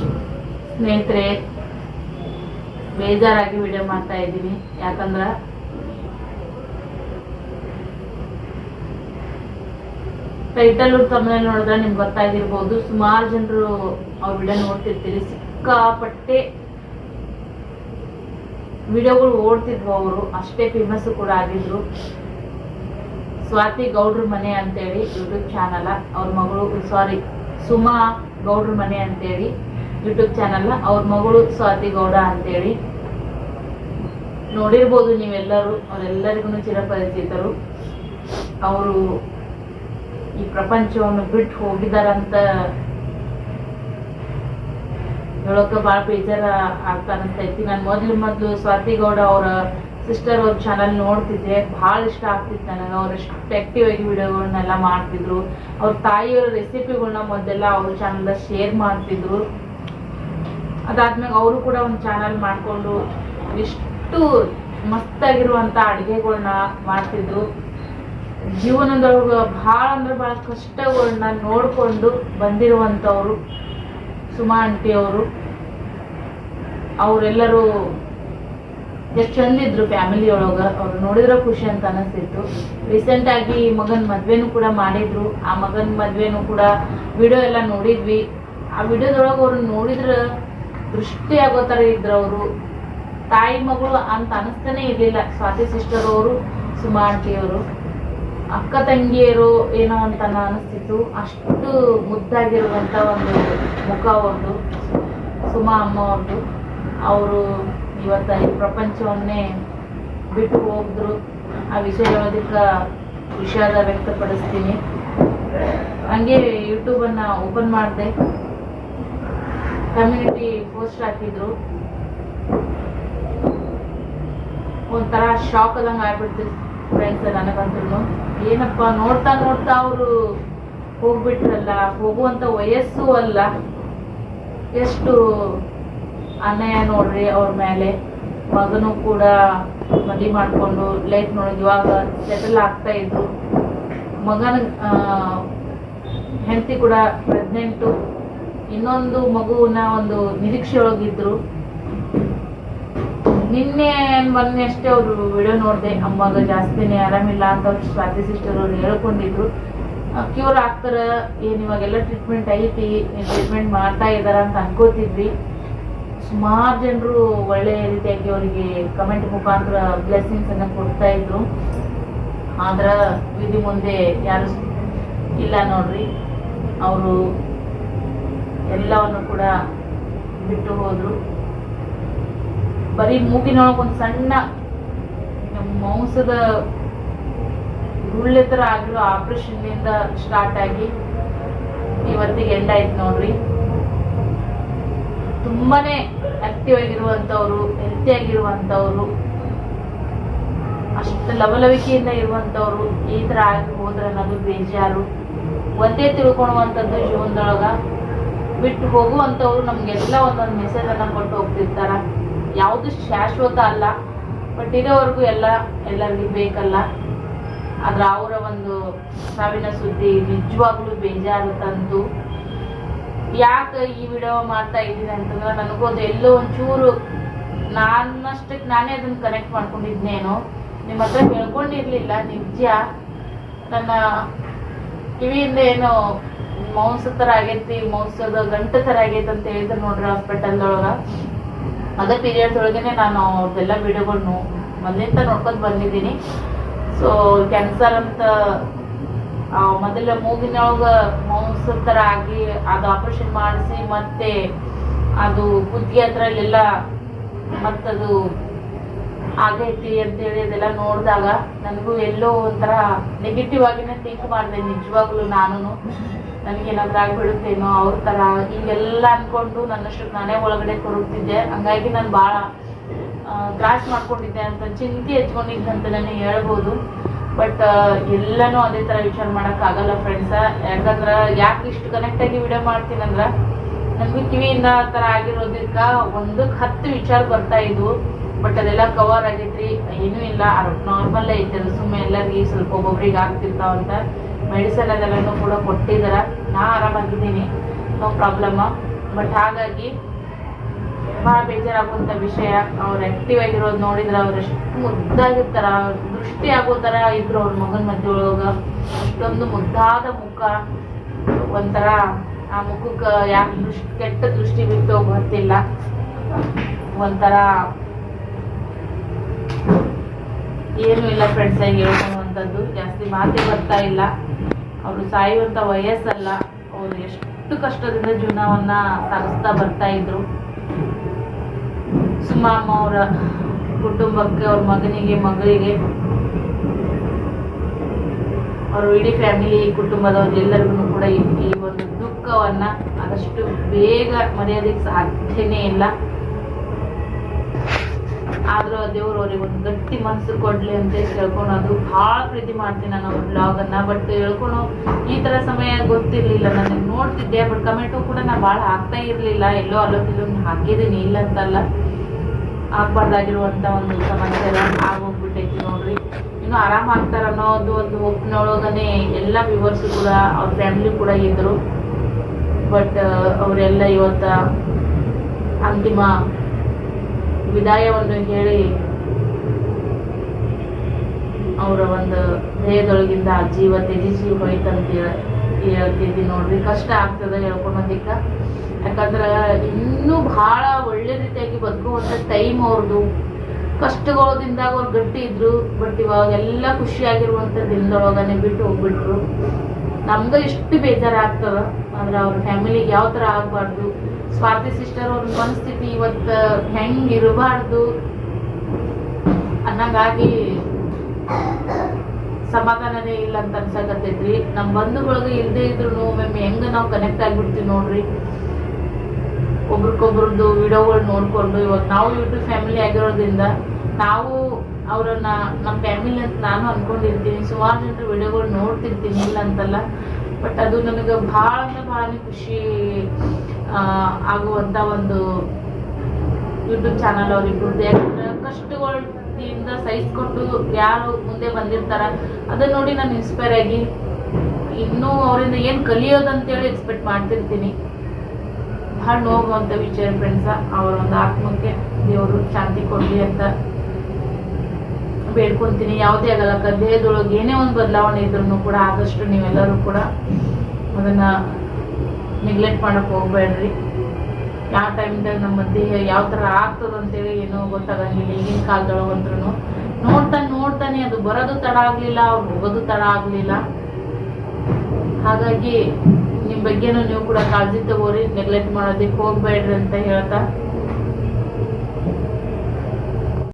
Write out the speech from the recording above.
ಸ್ನೇಹಿತರೆ, ಬೇಜಾರಾಗಿ ವಿಡಿಯೋ ಮಾಡ್ತಾ ಇದ್ದೀನಿ. ಯಾಕಂದ್ರೆ ಟೈಟಲ್ ತಮ್ಮಲ್ಲಿ ನೋಡಿದ್ರೆ ನಿಮ್ಗೆ ಗೊತ್ತಾಗಿರ್ಬೋದು. ಸುಮಾರು ಜನರು ಅವ್ರ ವಿಡಿಯೋ ನೋಡ್ತಿರ್ತೀರಿ. ಸಿಕ್ಕಾಪಟ್ಟೆ ವಿಡಿಯೋಗಳು ಓಡ್ತಿದ್ವು ಅವರು. ಅಷ್ಟೇ ಫೇಮಸ್ ಕೂಡ ಆಗಿದ್ರು. ಸ್ವಾತಿ ಗೌಡ್ರ ಮನೆ ಅಂತೇಳಿ ಯೂಟ್ಯೂಬ್ ಚಾನಲ್ ಅವ್ರ ಮಗಳು ಸಾರಿ ಸುಮಾ ಗೌಡ್ರ ಮನೆ ಅಂತೇಳಿ. ಯೂಟ್ಯೂಬ್ ಚಾನಲ್ ಅವ್ರ ಮಗಳು ಸ್ವಾತಿ ಗೌಡ ಅಂತೇಳಿ. ನೋಡಿರ್ಬೋದು ನೀವೆಲ್ಲರೂ ಅವರೆಲ್ಲರಿಗೂ ಚಿರಪರಿಚಿತರು. ಅವರು ಈ ಪ್ರಪಂಚವನ್ನು ಬಿಟ್ಟು ಹೋಗಿದಾರಂತ ಹೇಳೋಕೆ ಭಾಳ ಬೇಜಾರ ಆಗ್ತಾ ಅನಿಸ್ತೈತಿ ನಾನು ಮೊದಲು ಮೊದಲು ಸ್ವಾತಿ ಗೌಡ ಅವರ ಸಿಸ್ಟರ್ ಅವ್ರ ಚಾನಲ್ ನೋಡ್ತಿದ್ದೆ ಭಾಳ ಇಷ್ಟ ಆಗ್ತಿತ್ತು ನನಗೆ. ಅವ್ರು ಎಷ್ಟು ಆಕ್ಟಿವ್ ಆಗಿ ವಿಡಿಯೋಗಳನ್ನೆಲ್ಲ ಮಾಡ್ತಿದ್ರು. ಅವ್ರ ತಾಯಿಯವರ ರೆಸಿಪಿಗಳನ್ನ ಮೊದಲೆಲ್ಲ ಅವ್ರ ಚಾನಲ್ ಶೇರ್ ಮಾಡ್ತಿದ್ರು. ಅದಾದ್ಮೇಲೆ ಅವರು ಕೂಡ ಒಂದು ಚಾನಲ್ ಮಾಡಿಕೊಂಡು ಎಷ್ಟು ಮಸ್ತಾಗಿರುವಂಥ ಅಡುಗೆಗಳನ್ನ ಮಾಡ್ತಿದ್ರು. ಜೀವನದೊಳಗೆ ಭಾಳ ಅಂದ್ರೆ ಭಾಳ ಕಷ್ಟಗಳನ್ನ ನೋಡಿಕೊಂಡು ಬಂದಿರುವಂಥವ್ರು ಸುಮಾ ಆಂಟಿ ಅವರು. ಅವರೆಲ್ಲರೂ ಎಷ್ಟು ಚಂದ ಇದ್ರು ಫ್ಯಾಮಿಲಿ ಒಳಗೆ. ಅವ್ರು ನೋಡಿದ್ರೆ ಖುಷಿ ಅಂತ ಅನಿಸ್ತಿತ್ತು. ರೀಸೆಂಟ್ ಆಗಿ ಮಗನ ಮದುವೆನೂ ಕೂಡ ಮಾಡಿದ್ರು. ಆ ಮಗನ ಮದ್ವೆನೂ ಕೂಡ ವಿಡಿಯೋ ಎಲ್ಲ ನೋಡಿದ್ವಿ. ಆ ವಿಡಿಯೋದೊಳಗೆ ಅವ್ರು ನೋಡಿದ್ರೆ ದೃಷ್ಟಿ ಆಗೋ ಥರ ಅವರು ತಾಯಿ ಮಗಳು ಅಂತ ಅನಿಸ್ತಾನೆ ಇರಲಿಲ್ಲ. ಸ್ವಾತಿ ಸಿಸ್ಟರ್ ಅವರು ಸುಮಾ ಆಂಟಿ ಅವರು ಅಕ್ಕ ತಂಗಿಯರು ಏನೋ ಅಂತ ಅನಿಸ್ತಿತ್ತು. ಅಷ್ಟು ಮುದ್ದಾಗಿರುವಂಥ ಒಂದು ಮುಖ ಅವ್ರದ್ದು. ಸುಮಾ ಅಮ್ಮ ಅವ್ರದ್ದು. ಅವರು ಇವತ್ತ ಈ ಪ್ರಪಂಚವನ್ನೇ ಬಿಟ್ಟು ಹೋಗಿದ್ರು. ಆ ವಿಷಯ ಹೇಳೋದಕ್ಕೆ ವಿಷಾದ ವ್ಯಕ್ತಪಡಿಸ್ತೀನಿ. ಹಂಗೆ ಯೂಟ್ಯೂಬನ್ನು ಓಪನ್ ಮಾಡಿದೆ. ಕಮ್ಯುನಿಟಿ ಪೋಸ್ಟ್ ಹಾಕಿದ್ರು. ಒಂಥರ ಶಾಕ್ ಆದಂಗೆ ಆಗ್ಬಿಡ್ತು ಫ್ರೆಂಡ್ಸ್ ನನಗಂತೂ ಏನಪ್ಪ ನೋಡ್ತಾ ನೋಡ್ತಾ ಅವರು ಹೋಗ್ಬಿಟ್ರಲ್ಲ, ಹೋಗುವಂತ ವಯಸ್ಸು ಅಲ್ಲ. ಎಷ್ಟು ಅನ್ಯಾಯ ನೋಡ್ರಿ ಅವ್ರ ಮೇಲೆ. ಮಗನೂ ಕೂಡ ಮದುವೆ ಮಾಡಿಕೊಂಡು ಲೈಫ್ ನೋಡಿ ಇವಾಗ ಸೆಟಲ್ ಆಗ್ತಾ ಇದ್ರು. ಮಗನ ಹೆಂಡತಿ ಕೂಡ ಪ್ರೆಗ್ನೆಂಟು ಇನ್ನೊಂದು ಮಗುವಿನ ಒಂದು ನಿರೀಕ್ಷೆ ಒಳಗಿದ್ರು ನಿನ್ನೆ ಮೊನ್ನೆ ಅಷ್ಟೇ ಅವರು ವಿಡಿಯೋ ನೋಡಿದೆ ಅಮ್ಮಗ ಜಾಸ್ತಿನೇ, ಆರಾಮಿಲ್ಲ ಅಂತ ಸ್ವಾತಿ ಸಿಸ್ಟರ್ ಅವ್ರು ಹೇಳ್ಕೊಂಡಿದ್ರು. ಕ್ಯೂರ್ ಆಗ್ತಾರ? ಏನ್ ಇವಾಗೆಲ್ಲ ಟ್ರೀಟ್ಮೆಂಟ್ ಐತಿ? ಟ್ರೀಟ್ಮೆಂಟ್ ಮಾಡ್ತಾ ಇದ್ದಾರ ಅಂತ ಅನ್ಕೋತಿದ್ವಿ. ಸುಮಾರು ಜನರು ಒಳ್ಳೆ ರೀತಿಯಾಗಿ ಅವರಿಗೆ ಕಮೆಂಟ್ ಮುಖಾಂತರ ಬ್ಲೆಸ್ಸಿಂಗ್ಸ್ ಅನ್ನ ಕೊಡ್ತಾ ಇದ್ರು. ಆದ್ರ ವಿಧಿ ಮುಂದೆ ಯಾರು ಇಲ್ಲ ನೋಡ್ರಿ. ಅವರು ಎಲ್ಲವನ್ನು ಕೂಡ ಬಿಟ್ಟು ಹೋದ್ರು. ಬರೀ ಮೂಗಿನೊಳಗೆ ಒಂದು ಸಣ್ಣ ಮಾಂಸದ ಗುಳ್ಳೆ ಥರ ಆಗಿರೋ ಆಪರೇಷನ್ನಿಂದ ಸ್ಟಾರ್ಟ್ ಆಗಿ ಇವತ್ತಿಗೆ ಎಂಡ್ ಆಯ್ತು ನೋಡ್ರಿ. ತುಂಬಾನೇ ಆಕ್ಟಿವ್ ಆಗಿರುವಂಥವ್ರು ಹೆಲ್ತಿ ಆಗಿರುವಂಥವ್ರು ಅಷ್ಟು ಲವಲವಿಕೆಯಿಂದ ಇರುವಂಥವ್ರು ಈ ಥರ ಆಗಿ ಹೋದ್ರೆ ಅನ್ನೋದು ಬೇಜಾರು. ಒಂದೇ ತಿಳ್ಕೊಳುವಂಥದ್ದು ಜೀವನದೊಳಗ. ಬಿಟ್ಟು ಹೋಗುವಂಥವ್ರು ನಮಗೆಲ್ಲ ಒಂದೊಂದು ಮೆಸೇಜನ್ನು ಕೊಟ್ಟು ಹೋಗ್ತಿರ್ತಾರ. ಯಾವುದು ಶಾಶ್ವತ ಅಲ್ಲ ಬಟ್ ಇರೋವರೆಗೂ ಎಲ್ಲ, ಎಲ್ಲರಿಗೂ ಬೇಕಲ್ಲ. ಆದ್ರೆ ಅವರ ಒಂದು ಸಾವಿನ ಸುದ್ದಿ ನಿಜವಾಗ್ಲೂ ಬೇಜಾರು ತಂದು ಯಾಕೆ ಈ ವಿಡಿಯೋ ಮಾಡ್ತಾ ಇದ್ದೀನಿ ಅಂತಂದ್ರೆ ನನಗೂ ಅದು ಎಲ್ಲೋ ಒಂಚೂರು ನಾನಷ್ಟಕ್ಕೆ ನಾನೇ ಅದನ್ನು ಕನೆಕ್ಟ್ ಮಾಡ್ಕೊಂಡಿದ್ನೇನೋ ನಿಮ್ಮ ಹತ್ರ ಹೇಳ್ಕೊಂಡಿರ್ಲಿಲ್ಲ ನಿಜ. ನನ್ನ ಕಿವಿಯಿಂದ ಏನೋ ಮೌನ್ಸ ತರ ಆಗೈತಿ ಮೌಸದ ಗಂಟ ಥರ ಆಗೈತೆ ಅಂತ ಹೇಳಿದ್ರು ನೋಡ್ರಿ ಹಾಸ್ಪಿಟಲ್ದೊಳಗ ಅದೇ ಪೀರಿಯಡ್ಸ್ ಒಳಗೇನೆ ನಾನು ಅವ್ರದ್ದೆಲ್ಲ ವಿಡಿಯೋಗಳು ಮೊದಲಿಂದ ನೋಡ್ಕೊಂಡು ಬಂದಿದ್ದೀನಿ. ಸೊ ಕ್ಯಾನ್ಸರ್ ಅಂತ ಮೊದಲ ಮೂಗಿನೊಳಗ ಮೌಸ ಥರ ಆಗಿ ಅದು ಆಪರೇಷನ್ ಮಾಡಿಸಿ ಮತ್ತೆ ಅದು ಹತ್ರ ಇಲ್ಲೆಲ್ಲ ಮತ್ತದು ಆಗೈತಿ ಅಂತೇಳಿ ಅದೆಲ್ಲ ನೋಡಿದಾಗ ನನಗೂ ಎಲ್ಲೋ ಒಂಥರ ನೆಗೆಟಿವ್ ಆಗಿನೇ ಥಿಂಕ್ ಮಾಡಿದೆ, ನಿಜವಾಗ್ಲೂ ನಾನು ನನಗೇನಾದ್ರೂ ಆಗ್ಬಿಡುತ್ತೇನೋ ಅವ್ರ ಥರ ಹೀಗೆಲ್ಲ ಅನ್ಕೊಂಡು ನನ್ನಷ್ಟು ನಾನೇ ಒಳಗಡೆ ಕೊರಗ್ತಿದ್ದೆ ಹಂಗಾಗಿ ನಾನು ಭಾಳ ತ್ರಾಸ ಮಾಡ್ಕೊಂಡಿದ್ದೆ ಅಂತ ಚಿಂತೆ ಹೆಚ್ಕೊಂಡಿದ್ದೆ ಅಂತ ನಾನು ಹೇಳ್ಬೋದು ಬಟ್ ಎಲ್ಲನೂ ಅದೇ ಥರ ವಿಚಾರ ಮಾಡೋಕ್ಕಾಗಲ್ಲ ಫ್ರೆಂಡ್ಸ ಯಾಕಂದ್ರೆ ಯಾಕೆ ಇಷ್ಟು ಕನೆಕ್ಟ್ ಆಗಿ ವಿಡಿಯೋ ಮಾಡ್ತೀನಂದ್ರೆ, ನನಗೂ ಕಿವಿಯಿಂದ ಆ ಥರ ಆಗಿರೋದಕ್ಕೆ ಒಂದಕ್ಕೆ ಹತ್ತು ವಿಚಾರ ಬರ್ತಾ ಇದ್ವು. ಬಟ್ ಅದೆಲ್ಲ ಕವರ್ ಆಗೈತ್ರಿ ಏನೂ ಇಲ್ಲ. ನಾರ್ಮಲ್ ಐತೆ ಅದು ಸುಮ್ಮನೆ ಎಲ್ಲರಿಗೆ ಸ್ವಲ್ಪ ಒಬ್ಬೊಬ್ರಿಗೆ ಆಗ್ತಿರ್ತಾವಂತ ಮೆಡಿಸನ್ ಅದೆಲ್ಲನೂ ಕೂಡ ಕೊಟ್ಟಿದಾರ. ನಾ ಆರಾಮಾಗಿದ್ದೀನಿ. ನೋ ಪ್ರಾಬ್ಲಮ್ ಬಟ್ ಹಾಗಾಗಿ ಭಾಳ ಬೇಜಾರಾಗುವಂಥ ವಿಷಯ. ಅವ್ರು ಆಕ್ಟಿವ್ ಆಗಿರೋದು ನೋಡಿದ್ರೆ ಅವ್ರು ಎಷ್ಟು ಮುದ್ದಾಗಿರ್ತಾರ. ದೃಷ್ಟಿ ಆಗೋ ಥರ ಇದ್ರು ಅವ್ರ ಮಗನ ಮಧ್ಯೆ ಒಳಗ ಅಷ್ಟೊಂದು ಮುದ್ದಾದ ಮುಖ. ಒಂಥರ ಆ ಮುಖಕ್ಕೆ ಯಾಕೆ ದೃಷ್ಟಿ, ಕೆಟ್ಟ ದೃಷ್ಟಿ ಬಿಟ್ಟು ಗೊತ್ತಿಲ್ಲ. ಒಂಥರ ಏನು ಇಲ್ಲ ಫ್ರೆಂಡ್ಸ್ ಆಗಿ ಹೇಳ್ಕೊಳ್ಳುವಂಥದ್ದು. ಜಾಸ್ತಿ ಮಾತೇ ಬರ್ತಾ ಇಲ್ಲ. ಅವರು ಸಾಯುವಂಥ ವಯಸ್ಸಲ್ಲ. ಅವರು ಎಷ್ಟು ಕಷ್ಟದಿಂದ ಜೀವನವನ್ನ ಸಾಗಿಸ್ತಾ ಬರ್ತಾ ಇದ್ರು. ಸುಮಮ್ಮ ಅವರ ಕುಟುಂಬಕ್ಕೆ, ಅವ್ರ ಮಗನಿಗೆ, ಮಗಳಿಗೆ, ಅವ್ರ ಇಡೀ ಫ್ಯಾಮಿಲಿ ಕುಟುಂಬದವ್ರು ಎಲ್ಲರಿಗೂ ಕೂಡ ಈ ಒಂದು ದುಃಖವನ್ನು ಆದಷ್ಟು ಬೇಗ ಮರೆಯೋದಕ್ಕೆ ಸಾಧ್ಯನೇ ಇಲ್ಲ. ಆದ್ರೂ ದೇವ್ರು ಅವ್ರಿಗೆ ಒಂದು ಗಟ್ಟಿ ಮನಸ್ಸು ಕೊಡ್ಲಿ ಅಂತ ಅದು ಭಾಳ ಪ್ರೀತಿ ಮಾಡ್ತೀನಿ ನಾನು ಅವ್ರ ಬ್ಲಾಗನ್ನ ಬಟ್ ಹೇಳ್ಕೊಳೋ ಈ ತರ ಸಮಯ ಗೊತ್ತಿರ್ಲಿಲ್ಲ. ನನಗೆ ನೋಡ್ತಿದ್ದೆ ಬಟ್ ಕಮೆಂಟು ಕೂಡ ನಾನು ಭಾಳ ಹಾಕ್ತಾ ಇರ್ಲಿಲ್ಲ. ಎಲ್ಲೋ ಅಲ್ಲೋ ಅಲ್ಲೋಕಿಲ್ಲೋ ಹಾಕಿದ್ದೀನಿ, ಇಲ್ಲ ಅಂತಲ್ಲ. ಆಗ್ಬಾರ್ದಾಗಿರುವಂತ ಒಂದು ಸಮಾಚಾರ ಆಗೋಗ್ಬಿಟ್ಟೈತಿ ನೋಡ್ರಿ. ಇನ್ನು ಆರಾಮ್ ಆಗ್ತಾರ ಅನ್ನೋದು ಒಂದು ಒಪ್ಪಿನೊಳಗನೆ ಎಲ್ಲ ವ್ಯೂವರ್ಸ್ ಕೂಡ, ಅವ್ರ ಫ್ಯಾಮಿಲಿ ಕೂಡ ಇದ್ದರು ಬಟ್ ಅವರೆಲ್ಲ ಇವತ್ತ ಅಂತಿಮ ವಿದಾಯವನ್ನು ಹೇಳಿ ಅವರ ಒಂದು ದೇಹದೊಳಗಿಂದ ಜೀವ ತ್ಯಜಿಸಿ ಹೋಯ್ತಂತ ಹೇಳ- ಹೇಳ್ತಿದ್ದಿ ನೋಡ್ರಿ. ಕಷ್ಟ ಆಗ್ತದೆ ಹೇಳ್ಕೊಳೋದಿಕ್ಕ ಯಾಕಂದ್ರೆ ಇನ್ನೂ ಬಹಳ ಒಳ್ಳೆ ರೀತಿಯಾಗಿ ಬದುಕುವಂತ ಟೈಮ್ ಅವ್ರದ್ದು ಕಷ್ಟಗಳದಿಂದಾಗ ಅವ್ರು ಗಟ್ಟಿ ಇದ್ರು. ಬಟ್ ಇವಾಗ ಎಲ್ಲ ಖುಷಿಯಾಗಿರುವಂತ ದಿನದೊಳಗನೆ ಬಿಟ್ಟು ಹೋಗ್ಬಿಟ್ರು. ನಮ್ಗೆ ಇಷ್ಟು ಬೇಜಾರಾಗ್ತದ. ಆದ್ರೆ ಅವ್ರ ಫ್ಯಾಮಿಲಿಗೆ ಯಾವ ತರ ಆಗ್ಬಾರ್ದು? ಸ್ವಾತಿ ಸಿಸ್ಟರ್ ಅವ್ರ ಮನಸ್ಥಿತಿ ಇವತ್ತ ಹೆಂಗ್ ಇರಬಾರ್ದು ಅನ್ನಂಗಾಗಿ ಸಮಾಧಾನನೇ ಇಲ್ಲ ಅಂತ ಅನ್ಸಕತ್ತೈತ್ರಿ. ನಮ್ಮ ಬಂಧುಗಳಿಗೆ ಇಲ್ಲದೆ ಇದ್ರು ಒಮ್ಮೆ ಹೆಂಗ ನಾವು ಕನೆಕ್ಟ್ ಆಗಿಬಿಡ್ತೀವಿ ನೋಡ್ರಿ. ಒಬ್ರಿಗೊಬ್ರದ್ದು ವಿಡಿಯೋಗಳು ನೋಡ್ಕೊಂಡು ಇವಾಗ ನಾವು ಯೂಟ್ಯೂಬ್ ಫ್ಯಾಮಿಲಿ ಆಗಿರೋದ್ರಿಂದ ನಾವು ಅವರನ್ನ ನಮ್ಮ ಫ್ಯಾಮಿಲಿ ಅಂತ ನಾನು ಅನ್ಕೊಂಡಿರ್ತೀನಿ. ಸುಮಾರು ಜನರು ವಿಡಿಯೋಗಳು ನೋಡ್ತಿರ್ತೀನಿ ಇಲ್ಲ ಅಂತಲ್ಲ. ಬಟ್ ಅದು ನನಗೆ ಭಾಳ ಅಂದ್ರೆ ಭಾಳ ಖುಷಿ ಆಗುವಂತ ಒಂದು ಯೂಟ್ಯೂಬ್ ಚಾನಲ್ ಅವರಿಗೂ ಯಾಕಂದ್ರೆ ಕಷ್ಟಗಳಿಂದ ಸಹಿಸ್ಕೊಂಡು ಯಾರು ಮುಂದೆ ಬಂದಿರ್ತಾರ ಅದನ್ನ ನೋಡಿ ನಾನು ಇನ್ಸ್ಪೈರ್ ಆಗಿ ಇನ್ನೂ ಅವರಿಂದ ಏನು ಕಲಿಯೋದಂತೇಳಿ ಎಕ್ಸ್ಪೆಕ್ಟ್ ಮಾಡ್ತಿರ್ತೀನಿ. ಬಹಳ ನೋವುವಂಥ ವಿಚಾರ ಫ್ರೆಂಡ್ಸ ಅವರ ಒಂದು ಆತ್ಮಕ್ಕೆ ದೇವರು ಶಾಂತಿ ಕೊಡಲಿ ಅಂತ ಬೇಡ್ಕೊಂತೀನಿ. ಯಾವುದೇ ಆಗಲ್ಲ ದೇಹದೊಳಗೆ ಏನೇ ಒಂದು ಬದಲಾವಣೆ ಇದ್ರೂ ಕೂಡ ಆದಷ್ಟು ನೀವೆಲ್ಲರೂ ಕೂಡ ಅದನ್ನ ನೆಗ್ಲೆಕ್ಟ್ ಮಾಡಕ್ ಹೋಗ್ಬೇಡ್ರಿ. ಯಾವ ಟೈಮ್ದಾಗ ನಮ್ಮ ದೇಹ ಯಾವ ತರ ಆಗ್ತದ ಅಂತೇಳಿ ಏನೋ ಗೊತ್ತಾಗಂಗಿಲ್ಲ. ಈಗಿನ ಕಾಲದೊಳಗಂತ್ರು ನೋಡ್ತಾ ನೋಡ್ತಾನೆ ಅದು ಬರೋದು ತಡ ಆಗ್ಲಿಲ್ಲ, ಅವ್ರು ಹೋಗೋದು ತಡ ಆಗ್ಲಿಲ್ಲ. ಹಾಗಾಗಿ ನಿಮ್ಮ ಬಗ್ಗೆನೂ ನೀವು ಕೂಡ ಕಾಳಜಿ ತಗೋರಿ ನೆಗ್ಲೆಕ್ಟ್ ಮಾಡೋದಕ್ಕೆ ಹೋಗ್ಬೇಡ್ರಿ ಅಂತ ಹೇಳ್ತಾ.